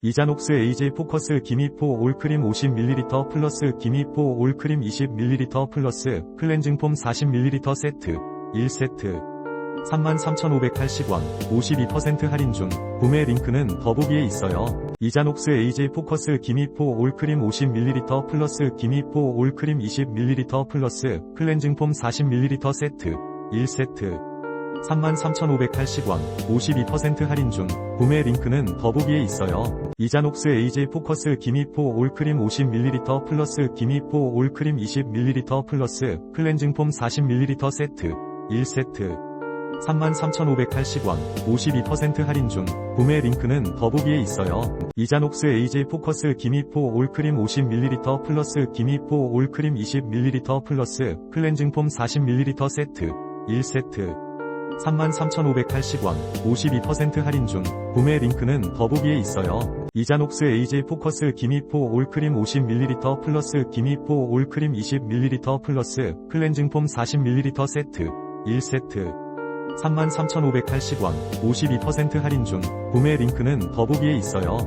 이자녹스 에이지 포커스 기미포 올크림 50ml 플러스 기미포 올크림 20ml 플러스 클렌징 폼 40ml 세트 1세트 33,580원 52% 할인 중 구매 링크는 더보기에 있어요. 이자녹스 에이지 포커스 기미포 올크림 50ml 플러스 기미포 올크림 20ml 플러스 클렌징 폼 40ml 세트 1세트 33,580원 52% 할인 중 구매 링크는 더보기에 있어요. 이자녹스 에이지 포커스 기미포 올크림 50ml 플러스 기미포 올크림 20ml 플러스 클렌징 폼 40ml 세트 1세트 33,580원 52% 할인 중 구매 링크는 더보기에 있어요. 이자녹스 에이지 포커스 기미포 올크림 50ml 플러스 기미포 올크림 20ml 플러스 클렌징 폼 40ml 세트 1세트 33,580원 52% 할인 중 구매 링크는 더보기에 있어요. 이자녹스 에이지 포커스 기미포 올크림 50ml 플러스 기미포 올크림 20ml 플러스 클렌징 폼 40ml 세트 1세트 33,580원 52% 할인 중 구매 링크는 더보기에 있어요.